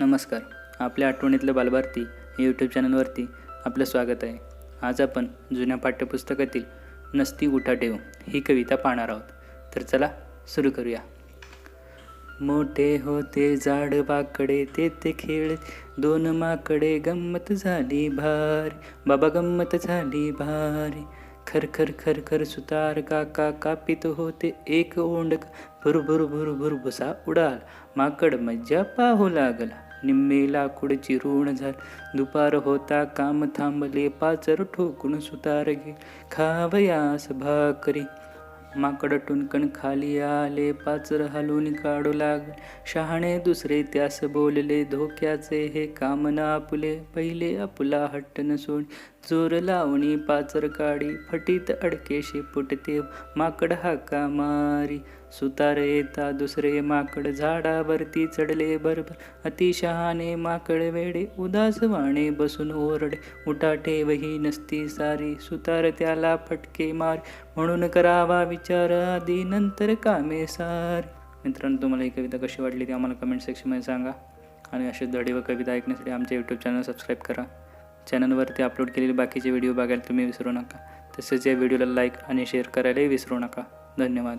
नमस्कार. आपल्या आठवणीतलं बालभारती या यूट्यूब चॅनलवरती आपलं स्वागत आहे. आज आपण जुन्या पाठ्यपुस्तकातील नसती उठा ठेव ही कविता पाहणार आहोत. तर चला सुरू करूया. मोठे होते झाड बाकडे ते ते खेळ दोन माकडे गंमत झाली भारी. बाबा गंमत झाली भारी. खर खर खर खर सुतार काका कापित होते एक ओंडक. भुर भुर भुर भुर भुसा उडाल. माकड मज्जा पाहू लागला. निम्मे लाकूड चिरून झाल. दुपार होता काम थांबले पाचर ठोकून सुतार गे खावयास भाकरी माकड टुनकण खाली आले पाचर हलून काढू लागले शहाणे दुसरे त्यास बोलले धोक्याचे हे काम न आपले पहिले आपला हट्ट न सोड. जोर लावणी पाचर काढी फटीत अडके शेपुटते माकड हाका मारी. सुतार येता दुसरे माकड झाडावरती चढले बरोबर. अतिशहाने माकड वेडे उदास वाणे बसून ओरडे. उठा ठेवही नसती सारी सुतार त्याला फटके मार. म्हणून करावा विचार आधी नंतर कामे सार. मित्रांनो तुम्हाला ही कविता कशी वाटली ती आम्हाला कमेंट सेक्शनमध्ये सांगा. आणि असे धडे व कविता ऐकण्यासाठी आमचे यूट्यूब चॅनल सबस्क्राईब करा. चॅनलवरती अपलोड केलेले बाकीचे व्हिडिओ बघायला तुम्ही विसरू नका. तसेच या व्हिडिओला लाईक आणि शेअर करायलाही विसरू नका. धन्यवाद.